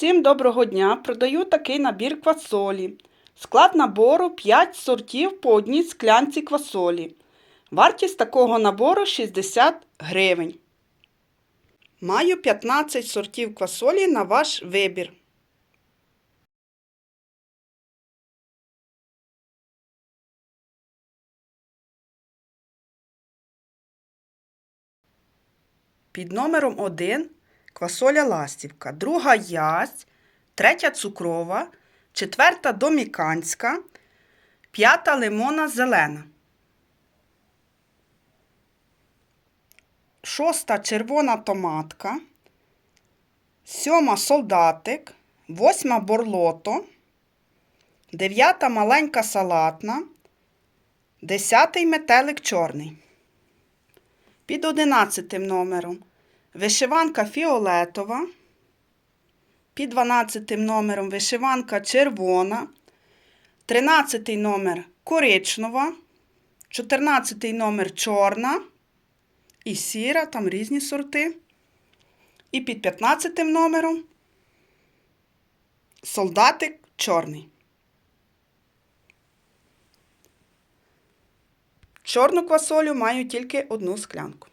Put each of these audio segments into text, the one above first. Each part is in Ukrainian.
Всім доброго дня! Продаю такий набір квасолі. Склад набору 5 сортів по одній склянці квасолі. Вартість такого набору 60 гривень. Маю 15 сортів квасолі на ваш вибір. Під номером 1 квасоля ластівка, друга ясь, третя цукрова, четверта доміканська, п'ята лимона зелена. Шоста червона томатка, сьома солдатик, восьма борлото, дев'ята маленька салатна, десятий метелик чорний. Під одинадцятим номером вишиванка фіолетова, під 12 номером вишиванка червона, 13 номер коричнева, 14 номер чорна і сіра, там різні сорти. І під 15 номером солдатик чорний. Чорну квасолю маю тільки одну склянку.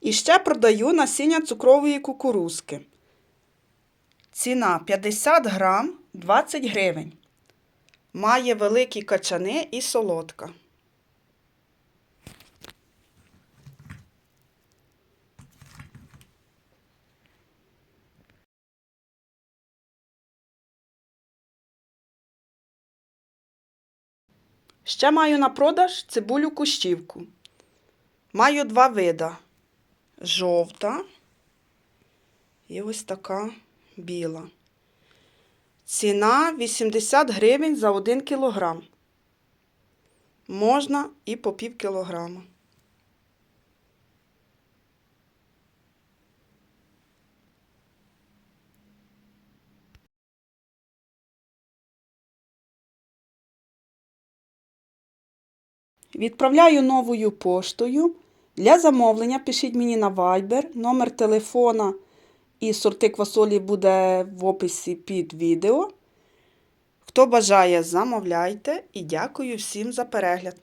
І ще продаю насіння цукрової кукурузки. Ціна 50 грам 20 гривень. Має великі качани і солодка. Ще маю на продаж цибулю кущівку. Маю два вида. Жовта і ось така біла. Ціна 80 гривень за 1 кілограм. Можна і по пів кілограма. Відправляю новою поштою. Для замовлення пишіть мені на Viber, номер телефона і сорти квасолі буде в описі під відео. Хто бажає, замовляйте і дякую всім за перегляд.